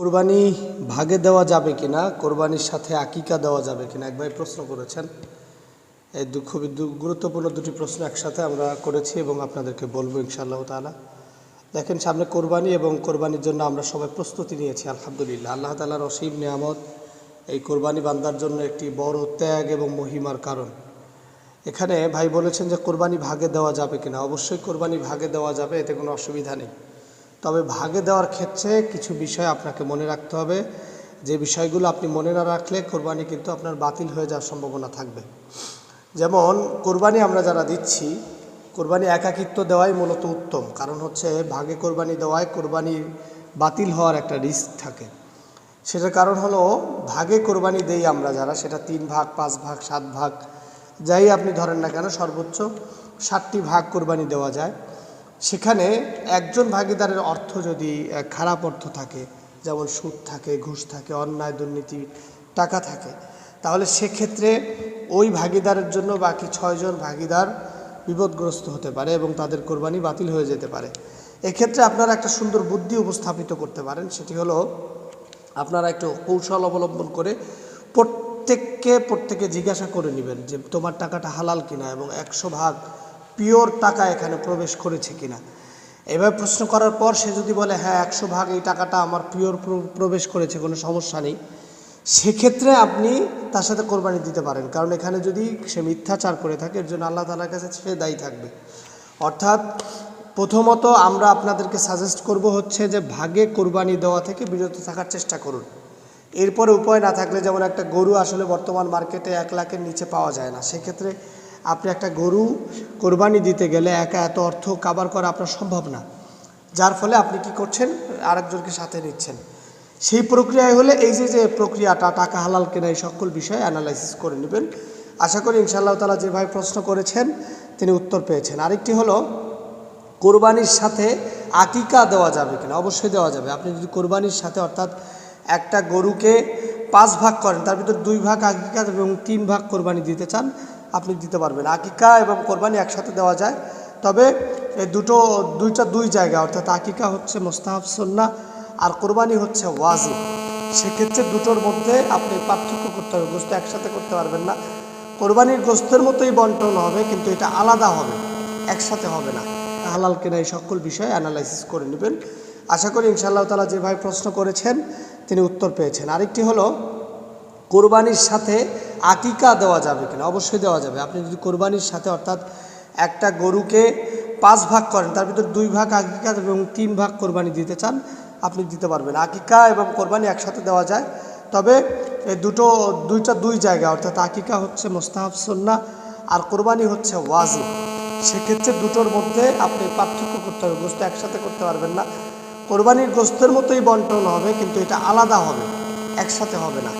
কোরবানি ভাগে দেওয়া যাবে কিনা, কোরবানির সাথে আকিকা দেওয়া যাবে কিনা, এক ভাই প্রশ্ন করেছেন। এই দু খুবই গুরুত্বপূর্ণ দুটি প্রশ্ন একসাথে আমরা করেছি এবং আপনাদেরকে বলব ইনশাআল্লাহ তাআলা। দেখেন, সামনে কোরবানি এবং কোরবানির জন্য আমরা সবাই প্রস্তুতি নিয়েছি, আলহামদুলিল্লাহ। আল্লাহ তালার অসীম নিয়ামত এই কোরবানি বান্দার জন্য একটি বড় ত্যাগ এবং মহিমার কারণ। এখানে ভাই বলেছেন যে, কোরবানি ভাগে দেওয়া যাবে কিনা? অবশ্যই কোরবানি ভাগে দেওয়া যাবে, এতে কোনো অসুবিধা নেই। তবে ভাগে দেওয়ার ক্ষেত্রে কিছু বিষয় আপনাকে মনে রাখতে হবে। যে বিষয়গুলো আপনি মনে না রাখলে কোরবানি কিন্তু আপনার বাতিল হয়ে যাওয়ার সম্ভাবনা থাকবে। যেমন, কোরবানি আমরা যারা দিচ্ছি, কোরবানি একাকিত্ব দেওয়াই মূলত উত্তম। কারণ হচ্ছে, ভাগে কোরবানি দেওয়ায় কোরবানি বাতিল হওয়ার একটা রিস্ক থাকে। সেটার কারণ হলো, ভাগে কোরবানি দেই আমরা যারা, সেটা তিন ভাগ, পাঁচ ভাগ, সাত ভাগ, যাই আপনি ধরেন না কেন, সর্বোচ্চ ষাটটি ভাগ কোরবানি দেওয়া যায়। সেখানে একজন ভাগিদারের অর্থ যদি খারাপ অর্থ থাকে, যেমন সুদ থাকে, ঘুষ থাকে, অন্যায়, দুর্নীতি, টাকা থাকে, তাহলে সেক্ষেত্রে ওই ভাগিদারের জন্য বাকি ছয়জন ভাগিদার বিপদগ্রস্ত হতে পারে এবং তাদের কোরবানি বাতিল হয়ে যেতে পারে। এক্ষেত্রে আপনারা একটা সুন্দর বুদ্ধি উপস্থাপিত করতে পারেন, সেটি হলো আপনারা একটু কৌশল অবলম্বন করে প্রত্যেককে প্রত্যেকে জিজ্ঞাসা করে নেবেন যে তোমার টাকাটা হালাল কিনা এবং একশো ভাগ পিওর টাকা এখানে প্রবেশ করেছে কিনা? এবার প্রশ্ন করার পর সে যদি বলে হ্যাঁ একশো ভাগ এই টাকাটা আমার পিওর প্রবেশ করেছে, কোনো সমস্যা নেই। সেক্ষেত্রে আপনি তার সাথে কোরবানি দিতে পারেন। কারণ এখানে যদি সে মিথ্যাচার করে থাকে, এর জন্য আল্লাহ তালার কাছে সে দায়ী থাকবে। অর্থাৎ প্রথমত আমরা আপনাদেরকে সাজেস্ট করব হচ্ছে যে, ভাগে কোরবানি দেওয়া থেকে বিরত থাকার চেষ্টা করুন। এরপরে উপায় না থাকলে যেমন একটা গরু আসলে বর্তমান মার্কেটে এক লাখের নিচে পাওয়া যায় না, সেক্ষেত্রে আপনি একটা গরু কোরবানি দিতে গেলে একা এত অর্থ কাবার করা আপনার সম্ভব না। যার ফলে আপনি কি করছেন? আরেকজনকে সাথে নিচ্ছেন। সেই প্রক্রিয়ায় হলে এই যে যে প্রক্রিয়াটা, টাকা হালাল কেনা, এই সকল বিষয়ে অ্যানালাইসিস করে নেবেন। আশা করি ইনশাআল্লাহ তালা যেভাবে প্রশ্ন করেছেন, তিনি উত্তর পেয়েছেন। আরেকটি হলো, কোরবানির সাথে আকিকা দেওয়া যাবে কিনা? অবশ্যই দেওয়া যাবে। আপনি যদি কোরবানির সাথে অর্থাৎ একটা গরুকে পাঁচ ভাগ করেন, তার ভিতর দুই ভাগ আকিকা এবং তিন ভাগ কোরবানি দিতে চান আপনি দিতে পারবেন। আকিকা এবং কোরবানি একসাথে দেওয়া যায়। তবে এই দুটো, দুইটা দুই জায়গা, অর্থাৎ আকিকা হচ্ছে মোস্তাহাব সন্না আর কোরবানি হচ্ছে ওয়াজিব। সেক্ষেত্রে দুটোর মধ্যে আপনি পার্থক্য করতে হবে গোস্ত একসাথে করতে পারবেন না। কোরবানির গোস্তের মতোই বন্টন হবে, কিন্তু এটা আলাদা হবে, একসাথে হবে না। হালাল কেনা এই সকল বিষয়ে অ্যানালাইসিস করে নেবেন। আশা করি ইনশাআল্লাহ তালা যেভাবে প্রশ্ন করেছেন, তিনি উত্তর পেয়েছেন। আরেকটি হলো, কোরবানির সাথে আকিকা দেওয়া যাবে কিনা? অবশ্যই দেওয়া যাবে। আপনি যদি কোরবানির সাথে অর্থাৎ একটা গরুকে পাঁচ ভাগ করেন, তার ভিতর দুই ভাগ আকিকা এবং তিন ভাগ কোরবানি দিতে চান, আপনি দিতে পারবেন। আকিকা এবং কোরবানি একসাথে দেওয়া যায়। তবে দুটো, দুইটা দুই জায়গা, অর্থাৎ আকিকা হচ্ছে মোস্তাহাব সন্না আর কোরবানি হচ্ছে ওয়াজিব। সেক্ষেত্রে দুটোর মধ্যে আপনি পার্থক্য করতে হবে গোস্ত একসাথে করতে পারবেন না। কোরবানির গোস্তের মতোই বন্টন হবে, কিন্তু এটা আলাদা হবে, একসাথে হবে না।